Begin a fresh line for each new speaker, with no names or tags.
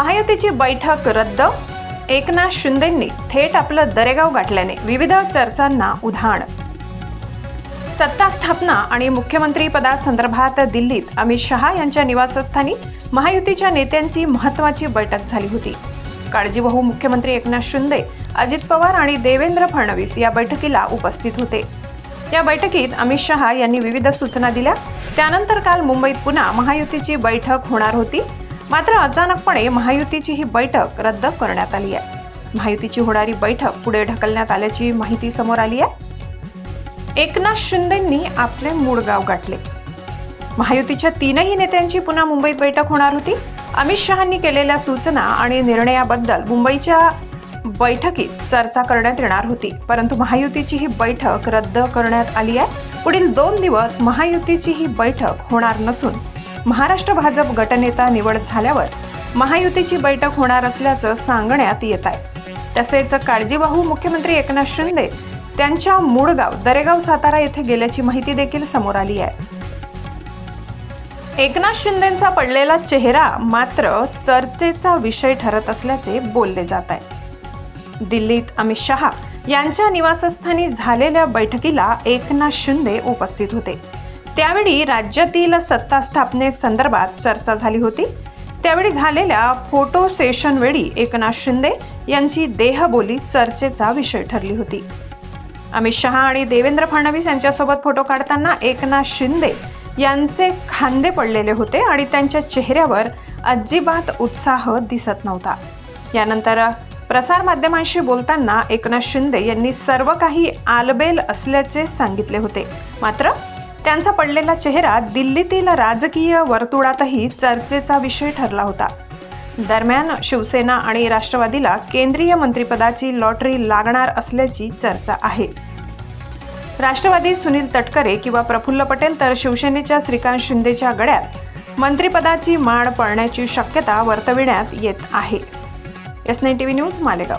महायुतीची बैठक रद्द? एकनाथ शिंदेंनी थेट आपलं दरेगाव गाठल्याने विविध चर्चांना उधाण. सत्ता स्थापना आणि मुख्यमंत्री पदासंदर्भात दिल्लीत अमित शहा यांच्या निवासस्थानी महायुतीच्या नेत्यांची महत्वाची बैठक झाली होती. काळजीवाहू मुख्यमंत्री एकनाथ शिंदे अजित पवार आणि देवेंद्र फडणवीस या बैठकीला उपस्थित होते. या बैठकीत अमित शहा यांनी विविध सूचना दिल्या. त्यानंतर काल मुंबईत पुन्हा महायुतीची बैठक होणार होती. मात्र अचानकपणे महायुतीची ही बैठक रद्द करण्यात आली आहे. महायुतीची होणारी बैठक पुढे ढकलण्यात आल्याची माहिती समोर आली आहे. एकनाथ शिंदेंनी आपले मूळ गाव गाठले. महायुतीच्या तीनही नेत्यांची पुन्हा मुंबईत बैठक होणार होती. अमित शहांनी केलेल्या सूचना आणि निर्णयाबद्दल मुंबईच्या बैठकीत चर्चा करण्यात येणार होती. परंतु महायुतीची ही बैठक रद्द करण्यात आली आहे. पुढील दोन दिवस महायुतीची ही बैठक होणार नसून महाराष्ट्र भाजप गटनेता निवड झाल्यावर महायुतीची बैठक होणार असल्याचं सांगण्यात येत आहे. तसेच काळजीवाहू मुख्यमंत्री एकनाथ शिंदे त्यांच्या मूळ गाव दरेगाव सातारा येथे गेल्याची माहिती देखील समोर आली आहे. एकनाथ शिंदेचा पडलेला चेहरा मात्र चर्चेचा विषय ठरत असल्याचे बोलले जात आहे. दिल्लीत अमित शहा यांच्या निवासस्थानी झालेल्या बैठकीला एकनाथ शिंदे उपस्थित होते. त्यावेळी राज्यातील सत्ता स्थापनेसंदर्भात चर्चा झाली होती. त्यावेळी झालेल्या फोटो सेशनवेळी एकनाथ शिंदे यांची देहबोली चर्चेचा विषय ठरली होती. अमित शहा आणि देवेंद्र फडणवीस यांच्यासोबत फोटो काढताना एकनाथ शिंदे यांचे खांदे पडलेले होते आणि त्यांच्या चेहऱ्यावर अजिबात उत्साह दिसत नव्हता. यानंतर प्रसारमाध्यमांशी बोलताना एकनाथ शिंदे यांनी सर्व काही आलबेल असल्याचे सांगितले होते. मात्र त्यांचा पडलेला चेहरा दिल्लीतील राजकीय वर्तुळातही चर्चेचा विषय ठरला होता. दरम्यान शिवसेना आणि राष्ट्रवादीला केंद्रीय मंत्रिपदाची लॉटरी लागणार असल्याची चर्चा आहे. राष्ट्रवादी सुनील तटकरे किंवा प्रफुल्ल पटेल तर शिवसेनेच्या श्रीकांत शिंदेच्या गळ्यात मंत्रिपदाची माळ पडण्याची शक्यता वर्तविण्यात येत आहे. S nine TV news Malegaon.